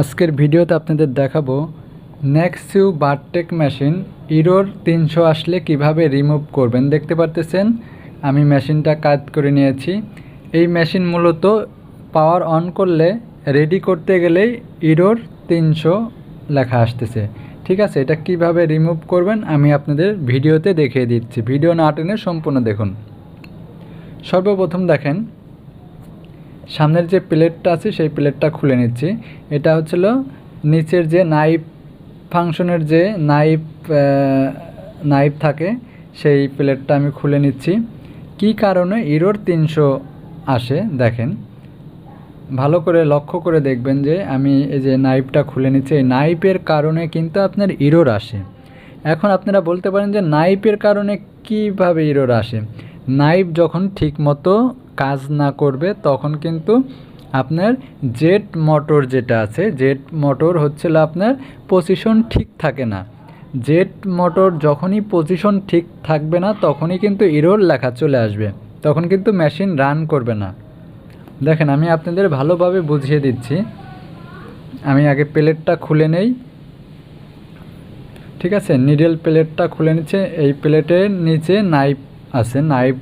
আজকের ভিডিওতে আপনাদের দেখাবো নেক্সিউ বারটেক মেশিন ইরোর তিনশো আসলে কীভাবে রিমুভ করবেন। দেখতে পারতেছেন? আমি মেশিনটা কাজ করে নিয়েছি। এই মেশিন মূলত পাওয়ার অন করলে রেডি করতে গেলেই ইরোর তিনশো লেখা আসতেছে। ঠিক আছে? এটা কীভাবে রিমুভ করবেন আমি আপনাদের ভিডিওতে দেখিয়ে দিচ্ছি। ভিডিও না টেনে সম্পূর্ণ দেখুন। সর্বপ্রথম দেখেন সামনের যে প্লেটটা আছে, সেই প্লেটটা খুলে নিচ্ছি। এটা হচ্ছিল নিচের যে নাইফ ফাংশনের যে নাইফ নাইফ থাকে, সেই প্লেটটা আমি খুলে নিচ্ছি। কি কারণে ইরোর তিনশো আসে, দেখেন। ভালো করে লক্ষ্য করে দেখবেন যে আমি এই যে নাইফটা খুলে নিচ্ছি, এই নাইফের কারণে কিন্তু আপনার ইরোর আসে। এখন আপনারা বলতে পারেন যে নাইফের কারণে কীভাবে ইরোর আসে? নাইফ যখন ঠিকমতো কাজ না করবে, তখন কিন্তু আপনার জেট মোটর যেটা আছে, জেট মোটর হচ্ছিল আপনার পজিশন ঠিক থাকে না। জেট মোটর যখনই পজিশন ঠিক থাকবে না, তখনই কিন্তু ইরোর লেখা চলে আসবে। তখন কিন্তু মেশিন রান করবে না। দেখেন, আমি আপনাদের ভালোভাবে বুঝিয়ে দিচ্ছি। আমি আগে প্লেটটা খুলে নেই। ঠিক আছে? নিডেল প্লেটটা খুলে নিচ্ছে। এই প্লেটের নিচে নাইফ আছে। নাইফ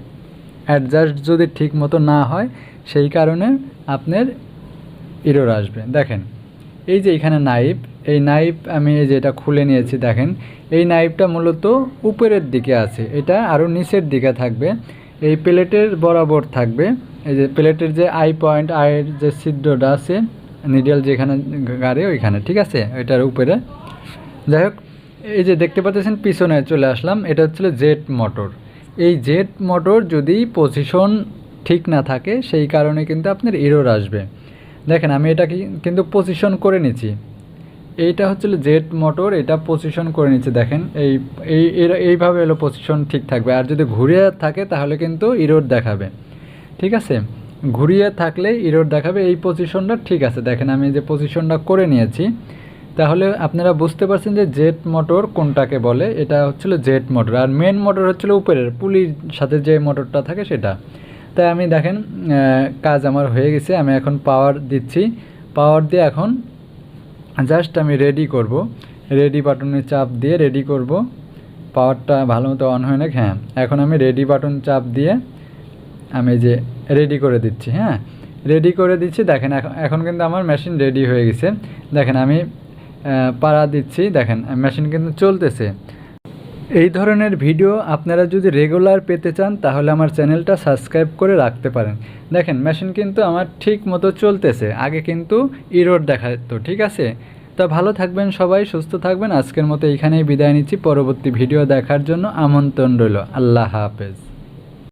অ্যাডজাস্ট যদি ঠিক মতো না হয়, সেই কারণে আপনার ইরোর আসবে। দেখেন, এই যে এখানে নাইফ এই নাইফ আমি এই যে এটা খুলে নিয়েছি, দেখেন, এই নাইফটা মূলত উপরের দিকে আছে। এটা আরও নিচের দিকে থাকবে। এই প্লেটের বরাবর থাকবে। এই যে প্লেটের যে আই পয়েন্ট আয়ের যে ছিদ্রটা আছে নিডেল যেখানে গাড়ি, ওইখানে, ঠিক আছে? এটার উপরে। যাই হোক, এই যে দেখতে পাচ্ছেন, পিছনে চলে আসলাম। এটা হচ্ছিল জেট মোটর এই জেট মোটর যদি পজিশন ঠিক না থাকে, সেই কারণে কিন্তু আপনার এরর আসবে। দেখেন, আমি এটা কিন্তু পজিশন করে নিচ্ছি। এইটা হচ্ছিল জেট মোটর, এটা পজিশন করে নিচ্ছে। দেখেন, এই এই এইভাবে এলো পজিশন ঠিক থাকবে। আর যদি ঘুরিয়ে থাকে, তাহলে কিন্তু ইরোড দেখাবে। ঠিক আছে? ঘুরিয়ে থাকলে ইরোড দেখাবে। এই পজিশনটা ঠিক আছে। দেখেন, আমি যে পজিশনটা করে নিয়েছি তাহলে আপনারা বুঝতে পারছেন যে জেট মোটর কোনটাকে বলে? এটা হচ্ছিল জেট মোটর। আর মেন মোটর হচ্ছিল উপরের, পুলির সাথে যে মোটরটা থাকে সেটা। তাই আমি দেখেন কাজ আমার হয়ে গেছে, আমি এখন পাওয়ার দিচ্ছি। পাওয়ার দিয়ে এখন জাস্ট আমি রেডি করব। রেডি বাটনে চাপ দিয়ে রেডি করব। পাওয়ারটা ভালো মতো অন হয় না হ্যাঁ। এখন আমি রেডি বাটন চাপ দিয়ে আমি যে রেডি করে দিচ্ছি হ্যাঁ। রেডি করে দিচ্ছি, দেখেন, এখন কিন্তু আমার মেশিন রেডি হয়ে গেছে। দেখেন, আমি পাড়া দিচ্ছি। দেখেন মেশিন কিন্তু চলতেছে। এই ধরনের ভিডিও আপনারা যদি রেগুলার পেতে চান, তাহলে আমার চ্যানেলটা সাবস্ক্রাইব করে রাখতে পারেন। দেখেন মেশিন কিন্তু আমার ঠিক মতো চলতেছে। আগে কিন্তু ইরোড দেখাতো, ঠিক আছে? তা ভালো থাকবেন সবাই, সুস্থ থাকবেন। আজকের মতো এইখানেই বিদায় নিচ্ছি। পরবর্তী ভিডিও দেখার জন্য আমন্ত্রণ রইল। আল্লাহ হাফেজ।